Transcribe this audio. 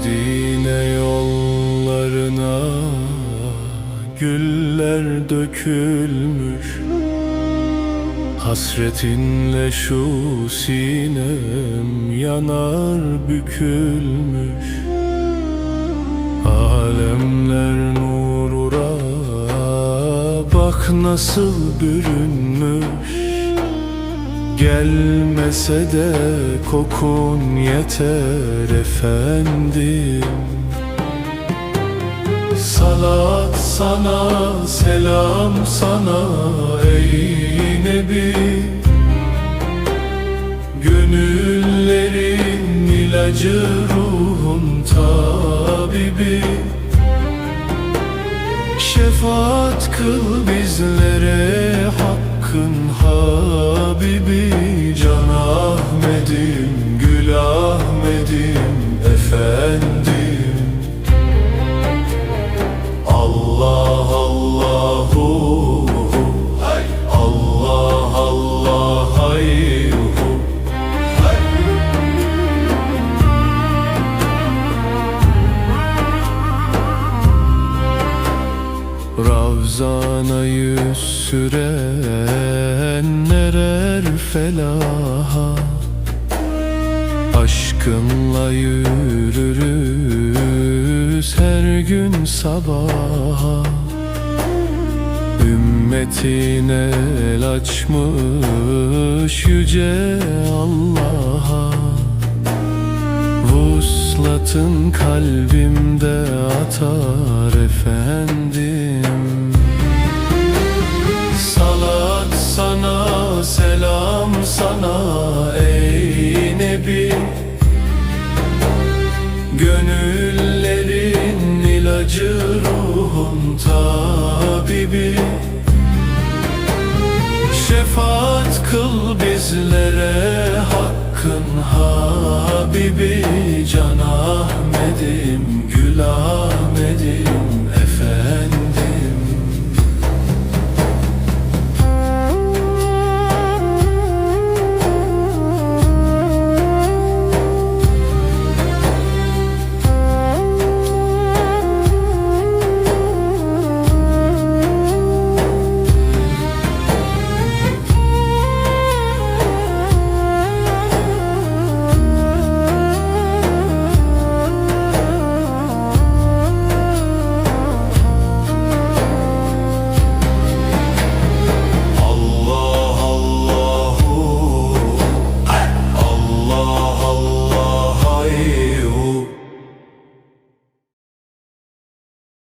Medine yollarına güller dökülmüş. Hasretinle şu sinem yanar bükülmüş. Alemler nurura bak nasıl bürünmüş. Gelmese de kokun yeter efendim. Salat sana, selam sana ey Nebi. Gönüllerin ilacı ruhun tabibi. Şefaat kıl bizlere hakkın Habibi Can Ravzana yüz sürenler er felaha. Aşkınla yürürüz her gün sabaha. Ümmetin el açmış yüce Allah'a. Vuslatın kalbimde atar efendim sana ey Nebi. Gönüllerin ilacı ruhun tabibi. Şefaat kıl bizlere hakkın Habibi. Can Ahmet'im Gül Ahmet'im